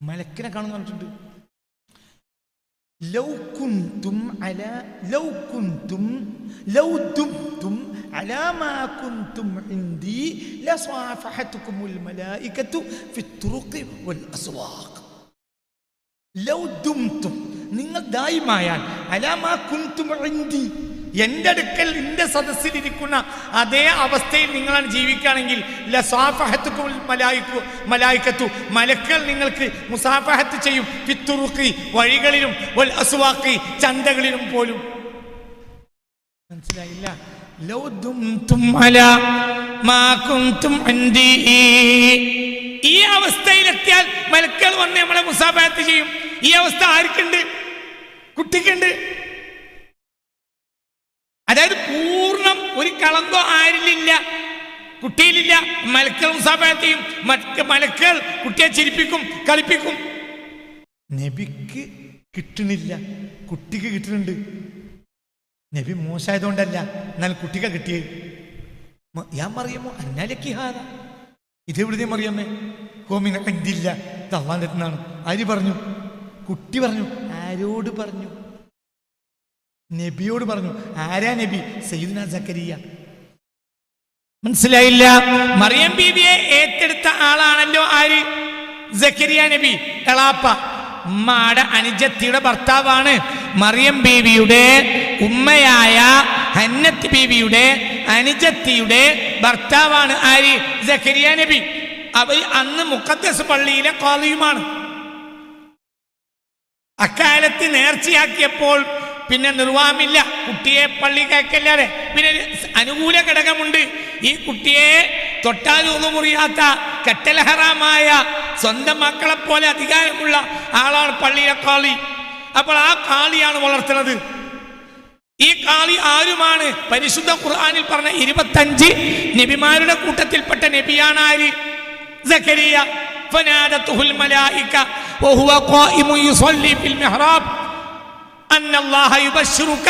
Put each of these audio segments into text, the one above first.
മലക്കിനെ കാണുന്ന പറഞ്ഞിട്ടുണ്ട് ലൗ കുന്തും അല ലൗ കുന്തും ലൗ ദുംതും അലാ മാ കുന്തും ഇൻദി ലസ്വാഫഹതുകുമുൽ മലായികതു ഫി തുറുഖി വൽ അസ്വാഖ് ലൗ ദുംതും നിങ്ങൾ ദായിമായാൽ അലാ മാ കുന്തും ഇൻദി എന്റെ അടുക്കൽ എന്റെ സദസ്സിലിരിക്കുന്ന അതേ അവസ്ഥയിൽ നിങ്ങളാണ് ജീവിക്കുകയാണെങ്കിൽ ലസാഫഹത്തുക്കും മലായിക്കു മലായിക്കത്തു മലക്കൾ നിങ്ങൾക്ക് മുസാഫഹത്ത് ചെയ്യും. പിത്തുറുക്കി വഴികളിലും വൽ അസുവാക്കി ചന്തകളിലും പോലും. മനസ്സിലായില്ല? ഈ അവസ്ഥയിലെത്തിയാൽ മലക്കൾ വന്ന് നമ്മളെ മുസാഫഹത്ത് ചെയ്യും. ഈ അവസ്ഥ ആർക്കുണ്ട്? കുട്ടിക്കുണ്ട്. അതായത് പൂർണം ഒരു കളങ്കോ ആരിലില്ല. കുട്ടിയിലില്ല. മലക്കൾ മുസാഫഹത്ത് ചെയ്യും മറ്റ് മലക്കൾ കുട്ടിയെ ചിരിപ്പിക്കും കളിപ്പിക്കും. നബിക്ക് കിട്ടണില്ല. കുട്ടിക്ക് കിട്ടുന്നുണ്ട് നബി മോശമായതുകൊണ്ടല്ല എന്നാൽ കുട്ടിക്ക് കിട്ടിയത്. ഞാൻ പറയുമോ അന്നാലക്കി ഹാദ ഇതെവിടുന്നേ മറിയമ്മേ? കണ്ടില്ല. തള്ളാൻ തെറ്റുന്നതാണ്. ആര് പറഞ്ഞു? കുട്ടി പറഞ്ഞു. ആരോട് പറഞ്ഞു? നബിയോട് പറഞ്ഞു ആരാ നബി? സയ്യിദ്ന സക്കരിയ മനസ്സിലായില്ല? മറിയം ബീവിയെ ഏറ്റെടുത്ത ആളാണല്ലോ ആര്? സക്കരിയ നബി കളാപ്പ ഉമ്മയുടെ അനുജത്തിയുടെ ഭർത്താവാണ്. മറിയം ബീവിയുടെ ഉമ്മയായ ഹന്നത്ത് ബീവിയുടെ അനുജത്തിയുടെ ഭർത്താവാണ് ആര്? സക്കരിയ നബി. അവർ അന്ന് മുക്കത്തസ് പള്ളിയിലെ കോളിയുമാണ് അക്കാലത്ത് നേർച്ചയാക്കിയപ്പോൾ പിന്നെ നിർവാമില്ല കുട്ടിയെ പള്ളി കേക്കല്ലാതെ. പിന്നെ അനുകൂല ഘടകമുണ്ട്. ഈ കുട്ടിയെ തൊട്ടാലൂന്ന് മുറിയാത്ത കെട്ടലഹറാമായ സ്വന്തം മക്കളെ പോലെ അധികാരമുള്ള ആളാണ് പള്ളിയിലെ കാളി. അപ്പോൾ ആ കാളിയാണ് വളർത്തുന്നത്. ഈ കാളി ആരുമാണ്? പരിശുദ്ധ ഖുർആാനിൽ പറഞ്ഞ ഇരുപത്തഞ്ച് നബിമാരുടെ കൂട്ടത്തിൽപ്പെട്ട നബിയാണ് ആര്? സക്കരിയ ഫനാദത്തുഹുൽ മലായിക. വഹുവ ഖായിമു യുസല്ലി ഫിൽ മിഹ്റാബ്. أن الله يبشرك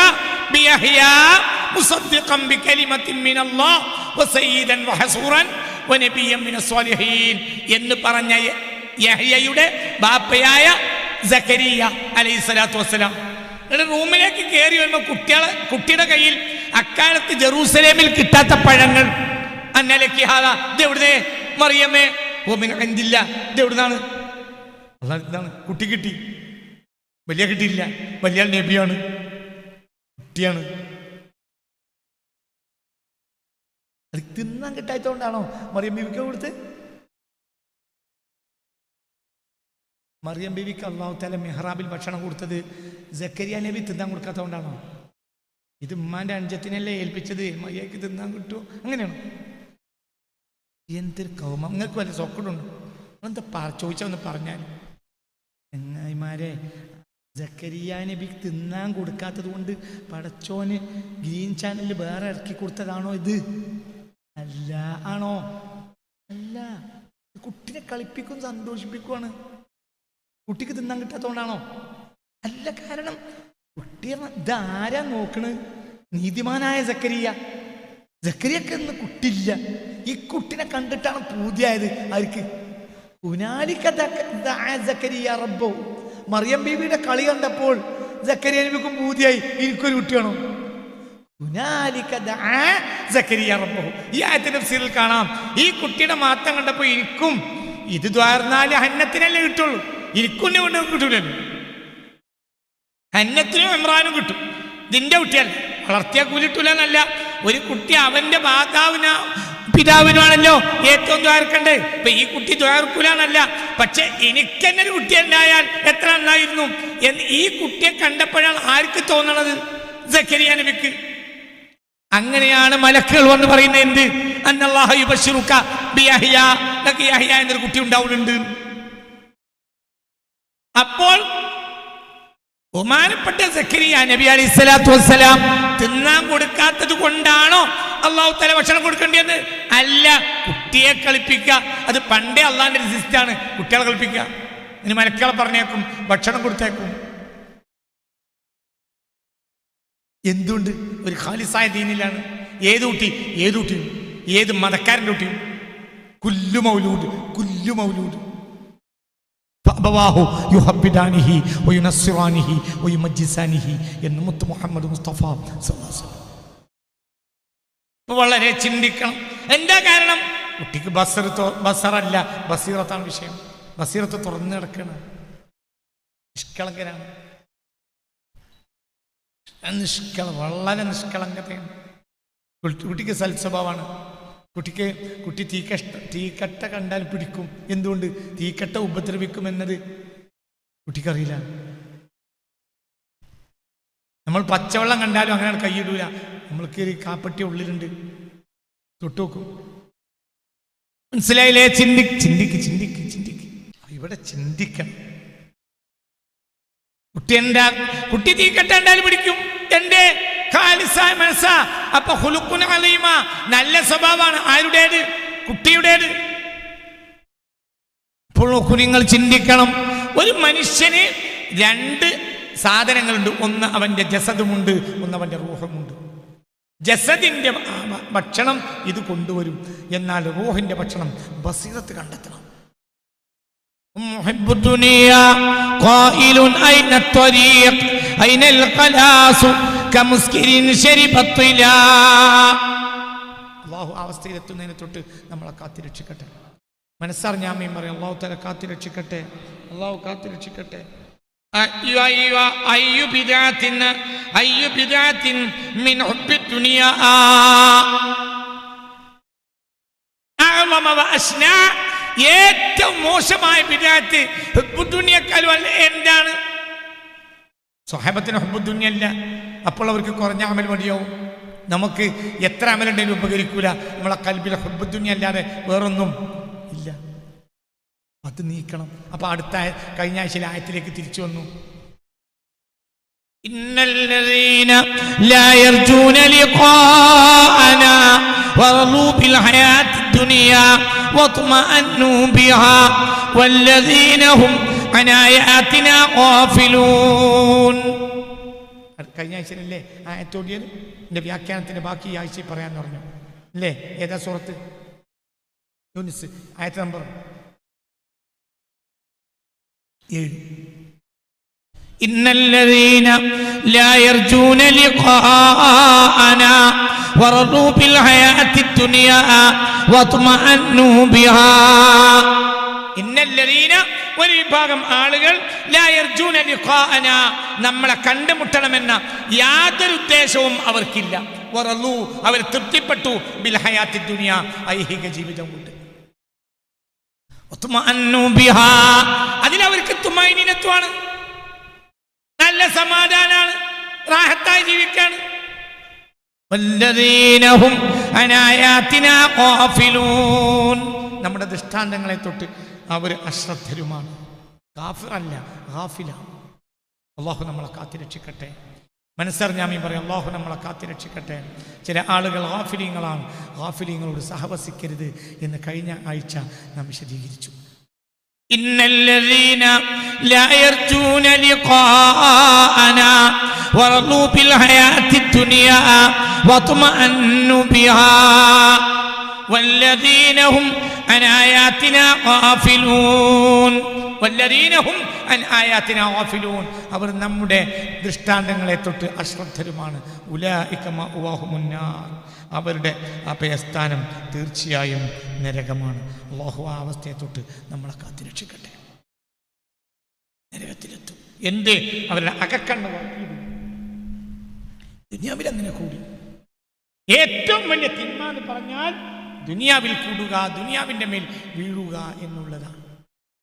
بيحيى مصدقا بكلمة من الله وسيدا وحسورا ونبيا من الصالحين എന്ന് പറഞ്ഞ യ- യഹ്യയുടെ ബാപ്പയായ സക്കരിയ അലൈഹി സ്വലാത്തു വസ്സലാം എന്നിട്ട് റൂമിലേക്ക് കയറി വരുമ്പോൾ കുട്ടികളെ കുട്ടിയുടെ കയ്യിൽ അക്കാലത്ത് ജെറൂസലേമിൽ കിട്ടാത്ത പഴങ്ങൾ അന്നലക്കി ഹാദ ഇത് എവിടുന്നേ മറിയമ്മേ ഓമിന എന്തില്ല ഇത് എവിടുന്നാണ് അള്ളാഹ് ഇതാണ് കുട്ടി കിട്ടി വലിയ കിട്ടിയില്ല വലിയ നബിയാണ്. കുട്ടിയാണ്. അത് തിന്നാൻ കിട്ടായതുകൊണ്ടാണോ മറിയം ബീവിക്ക് കൊടുത്ത്? മറിയം ബീവിക്ക് അള്ളാഹു താല മെഹ്റാബിൽ ഭക്ഷണം കൊടുത്തത് ജക്കരിയ നബി തിന്നാൻ കൊടുക്കാത്തതുകൊണ്ടാണോ? ഇത് ഉമ്മാന്റെ അഞ്ചത്തിനല്ലേ ഏൽപ്പിച്ചത്? മയ്യക്ക് തിന്നാൻ കിട്ടുമോ അങ്ങനെയാണോ? എന്തൊരു കൗമ നിങ്ങൾക്ക് വല്ല സോക്കടുണ്ടോ എന്താ ചോദിച്ചാൽ ഒന്ന് പറഞ്ഞാൽ ചങ്ങായിമാരെ ജക്കരിയ നബി തിന്നാൻ കൊടുക്കാത്തത് കൊണ്ട് പടച്ചോന് ഗ്രീൻ ചാനലിൽ വേറെ ഇറക്കി കൊടുത്തതാണോ ഇത്? അല്ല ആണോ? അല്ല കുട്ടിനെ കളിപ്പിക്കും സന്തോഷിപ്പിക്കുവാണ്. കുട്ടിക്ക് തിന്നാൻ കിട്ടാത്തതുകൊണ്ടാണോ? അല്ല കാരണം കുട്ടിയെ ഇതാരാ നോക്കണ്? നീതിമാനായ ജക്കരിയ. ജക്കരിയൊക്കെ ഇന്ന് കുട്ടിയില്ല. ഈ കുട്ടിനെ കണ്ടിട്ടാണ് പൂതിയായത്. ആർക്ക്? കുനാലിക്കഥ ജക്കരിയ റബ്ബഹു. മറിയം ബീബിയുടെ കളി കണ്ടപ്പോൾ ജക്കരിയ നബിക്കും പൂതിയായി എനിക്കൊരു കുട്ടിയാണോ. ഈ ആയത്തിന്റെ തഫ്സീറിൽ കാണാം. ഈ കുട്ടിയുടെ മാറ്റം കണ്ടപ്പോൾ എനിക്കും ഇത് ദ്വാർന്നാൽ ഹന്നത്തിനല്ലേ കിട്ടുള്ളൂ. എനിക്കും കൊണ്ട് കിട്ടൂലല്ലോ. ഹന്നത്തിനും എമ്രാനും കിട്ടും. ഇതിന്റെ കുട്ടിയല്ല? വളർത്തിയ കൂലിട്ടൂലെന്നല്ല ഒരു കുട്ടി അവന്റെ മാതാവിന് പിതാവിനാണല്ലോ ഏറ്റവും ദ്വാരക്കണ്ടേ ഇപ്പൊ ഈ കുട്ടി ദ്വാരക്കൂലെന്നല്ല പക്ഷെ എനിക്ക് തന്നെ ഒരു കുട്ടി ഉണ്ടായാൽ എത്ര നന്നായിരുന്നു. എന്ന് ഈ കുട്ടിയെ കണ്ടപ്പോഴാണ് ആർക്ക് തോന്നണത്? സക്കരിയ നബിക്ക്. അങ്ങനെയാണ് മലക്കുകൾ വന്ന് പറയുന്നത് എന്ത്? എന്നൊരു കുട്ടി ഉണ്ടാവുന്നുണ്ട്. അപ്പോൾ ബഹുമാനപ്പെട്ട സക്കരിയ നബി അലൈഹി സ്വലാത്തു വസ്സലാം തിന്നാൻ കൊടുക്കാത്തത് കൊണ്ടാണോ അള്ളാഹു തല ഭക്ഷണം കൊടുക്കേണ്ടിയെന്ന്? അല്ല കുട്ടിയെ കളിപ്പിക്കുക. അത് പണ്ടേ അള്ളാഹിന്റെ സിസ്റ്റാണ് കുട്ടികളെ കളിപ്പിക്കുക. ഇനി മലക്കുകളെ പറഞ്ഞേക്കും ഭക്ഷണം കൊടുത്തേക്കും. എന്തുകൊണ്ട് ഒരു ഖാലിസായ ദീനിലാണ്. ഏത് കുട്ടി ഏത് കുട്ടിയും ഏത് മതക്കാരന്റെ കുട്ടിയും കുല്ലു മൗലൂട് കുല്ലു മൗലൂട് അബവാഹു യുഹബിദാനിഹി ഒയുനസ്റാനിഹി എന്ന് മുത്ത് മുഹമ്മദ് മുസ്തഫ സല്ലാ വളരെ ചിന്തിക്കണം. എന്താ കാരണം? കുട്ടിക്ക് ബസർ ബസറല്ല ബസീറത്താണ് വിഷയം. ബസീറത്ത് തുറന്നു കിടക്കണം നിഷ്കളങ്കരാണ്. നിഷ്കള വളരെ നിഷ്കളങ്കതയാണ്. കുട്ടി- കുട്ടിക്ക് സൽസ്വഭാവമാണ്. കുട്ടിക്ക് കുട്ടി തീക്കഷ്ട തീക്കട്ട കണ്ടാൽ പിടിക്കും. എന്തുകൊണ്ട്? തീക്കട്ട ഉപദ്രവിക്കും എന്നത് കുട്ടിക്കറിയില്ല. നമ്മൾ പച്ചവെള്ളം കണ്ടാലും അങ്ങനെയാണ് കൈയിടൂല നമ്മൾക്ക് ഒരു കാപ്പട്ടി ഉള്ളിലുണ്ട്. തൊട്ടു നോക്കും. മനസ്സിലായില്ലേ? ചിന്തി ചിന്തിക്ക് ചിന്തിക്ക് ചിന്തിക്ക്. ഇവിടെ ചിന്തിക്കണം. കുട്ടി എന്താ? കുട്ടി തീക്കട്ട കണ്ടാൽ പിടിക്കും. എന്റെ മനസ്സാ. അപ്പൊ അലീമ നല്ല സ്വഭാവമാണ്. ആരുടേത്? കുട്ടിയുടേത്. ഇപ്പോൾ നോക്കൂ നിങ്ങൾ ചിന്തിക്കണം. ഒരു മനുഷ്യന് രണ്ട് സാധനങ്ങളുണ്ട്. ഒന്ന് അവന്റെ ജസദുമുണ്ട് ഒന്ന് അവന്റെ റൂഹമുണ്ട്. ജസദിന്റെ ഭക്ഷണം ഇത് കൊണ്ടുവരും. എന്നാൽ റൂഹിന്റെ ഭക്ഷണം ബസീറത്ത് കണ്ടെത്തണം. അള്ളാഹു അവസ്ഥയിലെത്തുന്നതിനെ തൊട്ട് നമ്മളെ കാത്തിരക്ഷിക്കട്ടെ മനസ്സറിഞ്ഞാമയും പറയും അള്ളാഹു തല കാത്തിരക്ഷിക്കട്ടെ അള്ളാഹു കാത്തിരക്ഷിക്കട്ടെ ഏറ്റവും മോശമായ ബിദാത്ത് ഹുബ്ബുദ്ദുനിയക്കാളും അല്ല എന്താണ്? സ്വഹാബത്തിന് ഹുബ്ബുദ്ദുനിയല്ല അപ്പോൾ അവർക്ക് കുറഞ്ഞ അമൽ മതിയാവും. നമുക്ക് എത്ര അമലുണ്ടെങ്കിലും ഉപകരിക്കൂല. നമ്മളെ കൽബിലെ ഹുബ്ബുദ്ദുനിയ അല്ലാതെ വേറൊന്നും ഇല്ല. അത് നീക്കണം അപ്പൊ അടുത്ത ആയ- കഴിഞ്ഞ ആഴ്ചയിലെ ആയത്തിലേക്ക് തിരിച്ചു വന്നു إن الذين لا يرجون لقاءنا ورضوا بالحياة الدنيا واطمأنوا بها والذين هم عن آياتنا غافلون കഴിഞ്ഞ ആഴ്ചയിലല്ലേ ആയത്തോടിയത് എൻ്റെ വ്യാഖ്യാനത്തിന്റെ ബാക്കി ഈ ആഴ്ച പറയാൻ പറഞ്ഞു അല്ലേ ഏതാ സുഹൃത്ത് യൂനിസ് ആയത്ത് നമ്പർ ഏഴ് إن الذين لا يرجون لقاءنا ورضوا بالحياة الدنيا واطمأنوا بها إن الذين ഒരു വിഭാഗം ആളുകൾ ലാ യർജൂന ലിഖാഅന നമ്മളെ കണ്ടുമുട്ടണമെന്ന യാതൊരു ഉദ്ദേശവും അവർക്കില്ല വറലു അവർ തൃപ്തിപ്പെട്ടു ബിൽ ഹയാത്തി ദുനിയ ഐഹിക ജീവിതം കൊണ്ട് ഉത്മഅന്നു ബിഹാ അതിലവർക്ക് തുമൈനിനത്വമാണ് നല്ല സമാധാനാണ്. റാഹത്തായി ജീവിക്കാണ്. നമ്മുടെ ദൃഷ്ടാന്തങ്ങളെ തൊട്ട് അവർ അശ്രദ്ധരുമാണ്. കാഫിറല്ല ഗാഫില. അള്ളാഹു നമ്മളെ കാത്തിരക്ഷിക്കട്ടെ. മനസ്സറിഞ്ഞാമീ പറയും അള്ളാഹു നമ്മളെ കാത്തിരക്ഷിക്കട്ടെ ചില ആളുകൾ ഹാഫിലിങ്ങളാണ് ഹാഫിലിങ്ങളോട് സഹവസിക്കരുത് എന്ന് കഴിഞ്ഞ ആഴ്ച നാം വിശദീകരിച്ചു إن الذين لا يرجون لقاءنا ورضوا بالحياة الدنيا واطمأنوا بها والذين هم عن آياتنا غافلون അവർ നമ്മുടെ ദൃഷ്ടാന്തങ്ങളെ തൊട്ട് അശ്രദ്ധരുമാണ്. അവരുടെ അഭയസ്ഥാനം തീർച്ചയായും നരകമാണ്. അള്ളാഹു ആ അവസ്ഥയെ തൊട്ട് നമ്മളെ കാത്തിരക്ഷിക്കട്ടെ നരകത്തിലെത്തും. എന്ത്? അവരുടെ അകക്കണ്ണ് ദുനിയാവിൽ അങ്ങനെ കൂടി. ഏറ്റവും വലിയ തിന്മ എന്ന് പറഞ്ഞാൽ ദുനിയാവിൽ കൂടുക ദുനിയാവിന്റെ മേൽ വീഴുക എന്നുള്ളതാണ്.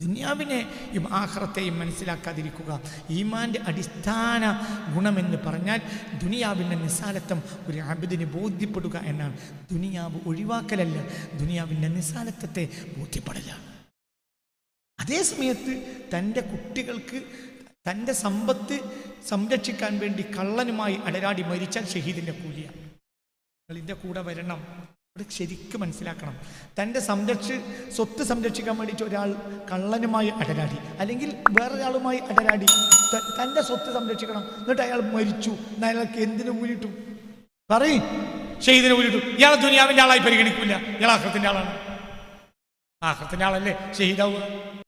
ദുനിയാവിനെയും ആഹ്റത്തെയും മനസ്സിലാക്കാതിരിക്കുക. ഈമാന്റെ അടിസ്ഥാന ഗുണമെന്ന് പറഞ്ഞാൽ ദുനിയാവിന്റെ നിസ്സാരത്വം ഒരു അബിദിന് ബോധ്യപ്പെടുക എന്നാണ്. ദുനിയാവ് ഒഴിവാക്കലല്ല ദുനിയാവിന്റെ നിസ്സാരത്വത്തെ ബോധ്യപ്പെടലാണ് അതേ സമയത്ത് തന്റെ കുട്ടികൾക്ക് തന്റെ സമ്പത്ത് സംരക്ഷിക്കാൻ വേണ്ടി കള്ളനുമായി അടരാടി മരിച്ചാൽ ഷഹീദിന്റെ കൂലിയാണ്. നിങ്ങളിന്റെ കൂടെ വരണം. അത് ശരിക്കും മനസ്സിലാക്കണം. തന്റെ സംരക്ഷ സ്വത്ത് സംരക്ഷിക്കാൻ വേണ്ടിയിട്ട് ഒരാൾ കള്ളനുമായി അടരാടി അല്ലെങ്കിൽ വേറൊരാളുമായി അടരാടി തന്റെ സ്വത്ത് സംരക്ഷിക്കണം. എന്നിട്ട് അയാൾ മരിച്ചു. അയാൾക്ക് എന്തിനു കൂലിട്ടു? പറയും. ഷെയ്ദിന് കൂലിട്ടു. ഇയാളെ ദുനിയാവിന്റെ ആളായി പരിഗണിക്കില്ല. ഇയാൾ ആഹ്റത്തിന്റെ ആളാണ്. ആഹ്റത്തിന്റെ ആളല്ലേ? ഷഹീദാവുക